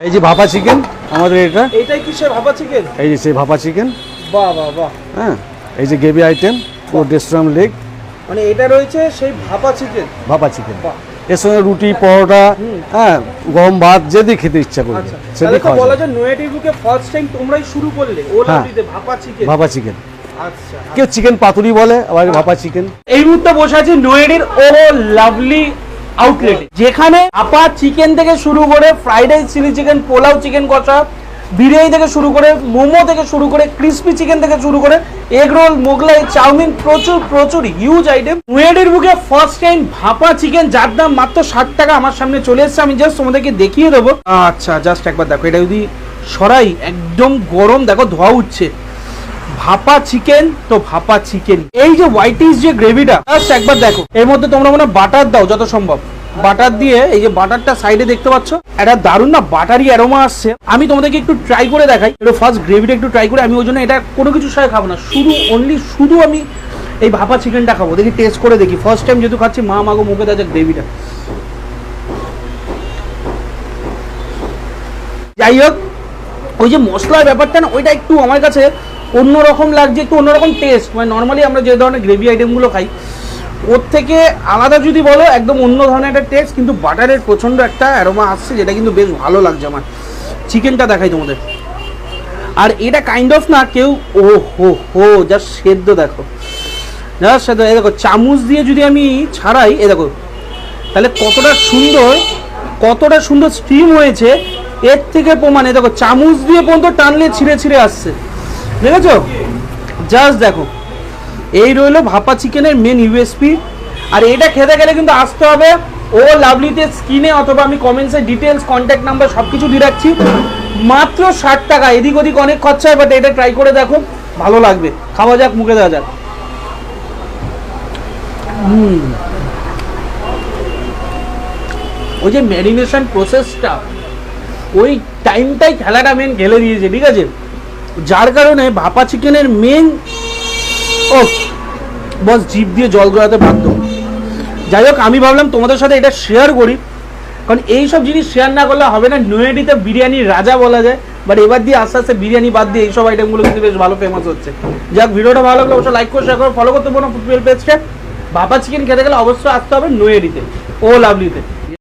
এই যে ভাপা চিকেন আমাদের এটা। এইটাই কি সে ভাপা চিকেন? এই যে সেই ভাপা চিকেন। বাহ বাহ বাহ। হ্যাঁ এই যে গ্রেভি আইটেম ও ডেস্ট্রাম লেগ। মানে এটা রয়েছে সেই ভাপা চিকেন? ভাপা চিকেন। এর সঙ্গে রুটি পরোটা হ্যাঁ গরম ভাত যেদি খেতে ইচ্ছা করবে আচ্ছা খাওয়া বলা যায়। নোয়েটি বুকে ফার্স্ট টাইম তোমরাই শুরু করলে ও হ্যাঁ। ভাপা চিকেন। ভাপা চিকেন। আচ্ছা কেউ চিকেন পাতুরি বলে আবার ভাপা চিকেন। এই মুহূর্তে বসে আছি নোয়েডির ও লাভলি আউটলেট যেখানে আপা চিকেন থেকে শুরু করে fried rice chilli chicken pulao chicken কষা, বিরিয়ানি থেকে শুরু করে মোমো থেকে শুরু করে ক্রিস্পি চিকেন থেকে শুরু করে এগ রোল মোগলাই, চাউমিন, প্রচুর প্রচুর হিউজ আইটেম নোয়েডির বুকে ফার্স্ট টাইম ভাপা চিকেন যার দাম মাত্র ষাট টাকা আমার সামনে চলে এসেছে। আমি জাস্ট তোমাদেরকে দেখিয়ে দেবো। আচ্ছা জাস্ট একবার দেখো, এটা যদি সরাই, একদম গরম, দেখো ধোয়া উঠছে। ভাপা চিকেন, তো ভাপা চিকেন। এই যে হোয়াইটিস যে গ্রেভিটা জাস্ট একবার দেখো। এর মধ্যে তোমরা মনে বাটার দাও, যত সম্ভব। বাটার দিয়ে এই যে বাটারটা সাইডে দেখতে পাচ্ছ এটা দারুণ না বাটারি অ্যারোমা আসছে। আমি তোমাদেরকে একটু ট্রাই করে দেখাই। একটু ফার্স্ট গ্রেভিটা একটু ট্রাই করে, আমি ওই জন্য এটা কোনো কিছু সাথে খাব না। শুধু অনলি শুধু আমি এই ভাপা চিকেনটা খাব। দেখি টেস্ট করে দেখি। ফার্স্ট টাইম যেহেতু খাচ্ছি, মা মাগো মুখে দেওয়া গ্রেভিটা যাই হোক, ওই যে মশলার ব্যাপারটা না, ওইটা একটু আমার কাছে অন্যরকম লাগছে, একটু অন্যরকম টেস্ট মানে নর্মালি আমরা যে ধরনের গ্রেভি আইটেমগুলো খাই, ওর থেকে আলাদা যদি বলো, একদম অন্য ধরনের একটা টেস্ট কিন্তু বাটারের প্রচণ্ড একটা অ্যারোমা আসছে, যেটা কিন্তু বেশ ভালো লাগছে আমার। চিকেনটা দেখাই তোমাদের। আর এটা কাইন্ড অফ না, কেউ, ও হো হো যা সেদ্ধ দেখো। যা সেদ্ধ, এই দেখো, চামচ দিয়ে যদি আমি ছাড়াই এ দেখো, তাহলে কতটা সুন্দর কতটা সুন্দর স্টিম হয়েছে, এর থেকে প্রমাণ এ দেখো, চামচ দিয়ে পর্যন্ত টানলে ছিঁড়ে ছিঁড়ে আসছে। দেখেছ? জাস্ট দেখো। এই রইল ভাপা চিকেনের মেন ইউএসপি আর এটা খেতে গেলে কিন্তু আসতে হবে ও লাভলিতে স্ক্রিনে অথবা আমি কমেন্টসে ডিটেলস কন্ট্যাক্ট নাম্বার সব কিছু দিয়ে রাখছি। মাত্র ষাট টাকা, এদিক ওদিক অনেক খরচা হয় বাট এটা ট্রাই করে দেখো, ভালো লাগবে। খাওয়া যাক, মুখে দেওয়া যাক। ওই যে ম্যারিনেশন প্রসেসটা ওই টাইমটাই খেলাটা মেন খেলে দিয়েছে, ঠিক আছে? যার কারণে ভাপা চিকেনের মেন ও, বস জিপ দিয়ে জল গড়াতে বাধ্য। যাই হোক, আমি ভাবলাম তোমাদের সাথে এটা শেয়ার করি। কারণ এইসব জিনিস শেয়ার না করলে হবে না নৈহাটিতে বিরিয়ানির রাজা বলা যায়। বাট এবার দিয়ে আস্তে আস্তে বিরিয়ানি বাদ দিয়ে এইসব আইটেমগুলো কিন্তু বেশ ভালো ফেমাস হচ্ছে। যাক ভিডিওটা ভালো লাগলে অবশ্যই লাইক করে শেয়ার করে ফলো করতে পারো ফুটবল পেজটা ভাপা চিকেন খেতে গেলে অবশ্যই আসতে হবে নৈহাটিতে ও লাভলিতে।